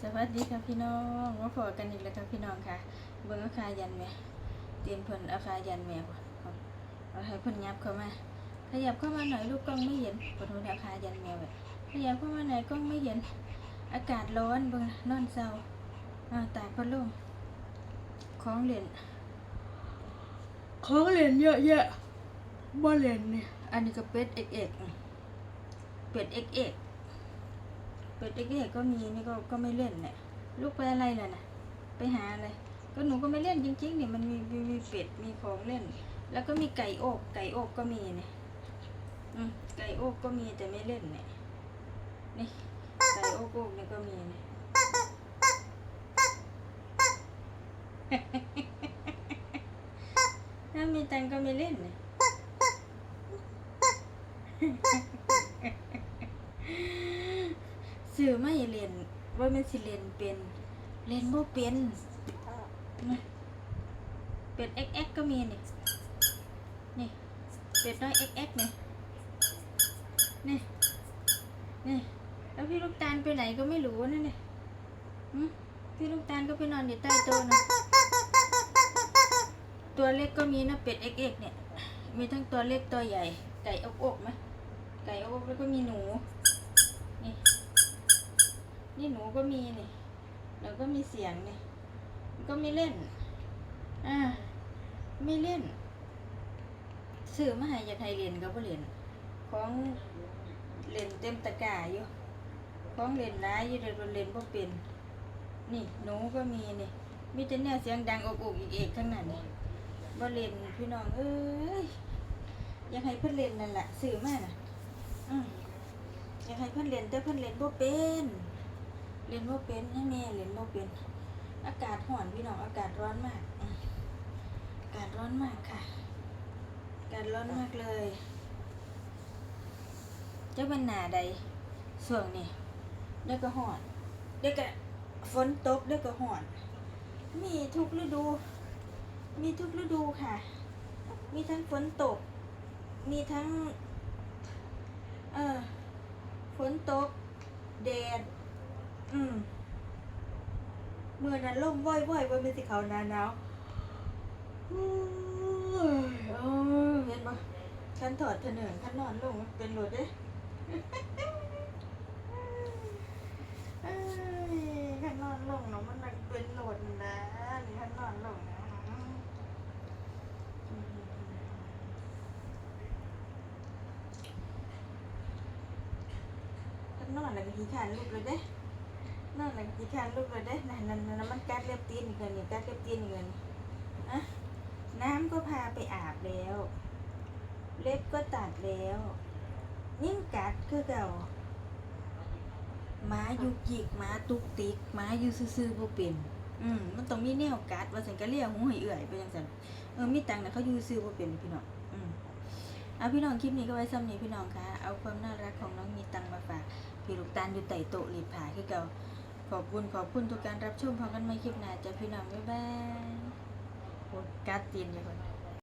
สวัสดีค่ะพี่น้องมาพอกันอีกแล้วค่ะพี่น้องค่ะ เบิ่งอาคายันแม่เตรียมเพิ่นอาคายันแม่ก่อนเอาให้เพิ่นยับเข้ามา ขยับเข้ามาหน่อยลูกกล้องไม่เห็นปวดหัวอาคายันแมวไว้ขยับเข้ามาหน่อยกล้องไม่เห็น อากาศร้อนเบิ่งนอนเศร้าอ่าตากพัดลมของเล่นของเล่นเยอะแยะบ่เล่นเนี่ยอันนี้ก็เป็ดเอกเอกเป็ดเอกเอกเป็ดเด็กๆก็มีนี่ก็ก็ไม่เล่นเนี่ยลูกไปอะไรล่ะนะไปหาอะไรก็หนูก็ไม่เล่นจริงๆเนี่ยมันมีมีเป็ดมีของเล่น แล้วก็มีไก่โอกไก่โอกก็มีเนี่ยอืมไก่โอกก็มีแต่ไม่เล่นเนี่ยนี่ไก่โอกโอกเนี่ยก็มีเนี่ยถ้ามีตังก็ไม่เล่นเนี่ย สื่อไม่เรียนว่ามันสิเรียนเป็นเรียนบ่เป็นนะเป็ด XX ก็มีนี่นี่เป็ดน้อย XX เนี่ยนี่นี่แล้วพี่ลูกตาลไปไหนก็ไม่รู้นั่นเนี่ยหึพี่ลูกตาลก็ไปนอนอยู่ใต้โต๊ะนะตัวเล็กก็มีนะเป็ด XX เนี่ยมีทั้งตัวเล็กตัวใหญ่ไก่อกอกไหมไก่อกอกแล้วก็มีหนูนี่นี่ หนูก็มีนี่แล้วก็มีเสียงนี่ก็ไม่เล่น อ่า ไม่เล่นซื้อมาให้อยากให้เรียนก็บ่เรียนของเล่นเต็มตะกร้าอยู่ของเล่นหลายอยู่เดี๋ยวเล่นบ่เป็น นี่หนูก็มีนี่มีแต่เนี่ยเสียงดังอกอกอีกเอกทั้งนั้นนี่บ่เล่นพี่น้องเอ้ยอยากให้เพิ่นเล่นนั่นแหละซื้อมาน่ะอืมอยากให้เพิ่นเล่นแต่เพิ่นเล่นบ่เป็น เล่นบ่เป็นให้แม่เล่นบ่เป็น อากาศร้อนพี่น้องอากาศร้อนมาก อากาศร้อนมากค่ะ อากาศร้อนมากเลย จะเป็นหนาใดส่วงนี้เดี๋ยวก็ร้อนเดี๋ยวก็ฝนตกเดี๋ยวก็ร้อน มีทุกฤดู มีทุกฤดูค่ะ มีทั้งฝนตก มีทั้ง เออฝนตก แดด อืมเมื่อนั้นล่มว่อยว่อยว่าเป็นสิเขาหนาหนาวอืมเออเห็นปะขันถอดเถนนขันนอนลงเป็นรถเด้เอ้ยขันนอนลงเนาะมันเป็นรถนะนี่ขันนอนลงนะอืมขันนอนแล้วก็ขี้ขานลูกเลยเด้ นั่นแหละกี่แทนลูกเลยเด้นั่นนั่นนั่นมันกัดเล็บตีนอีกเลยนี่กัดเล็บตีนอีกเลยนะน้ำก็พาไปอาบแล้ว เล็บก็ตัดแล้วยิ่งกัดคือเก่าหมายุกยิกหมาตุกติกหมาอยู่ซื่อๆบ่เป็นอืมมันต้องมีแนวกัดว่าสันก็เรียกหูให้เอื่อยไปจังซั่นเออมีตังค์นะเขาอยู่ซื่อบ่เป็นพี่น้องอืมเอาพี่น้องคลิปนี้ก็ไว้ซ้ำนี้พี่น้องคะเอาความน่ารักของน้องมีตังค์มาฝากพี่ลูกตาลอยู่ไต่โต๊ะรีดผาคือเก่า ขอบคุณขอบคุณทุกการรับชมพร้อมกันใหม่คลิปหน้าจะพี่น้องบ๊ายบายโอ้กัดตีนอยู่คน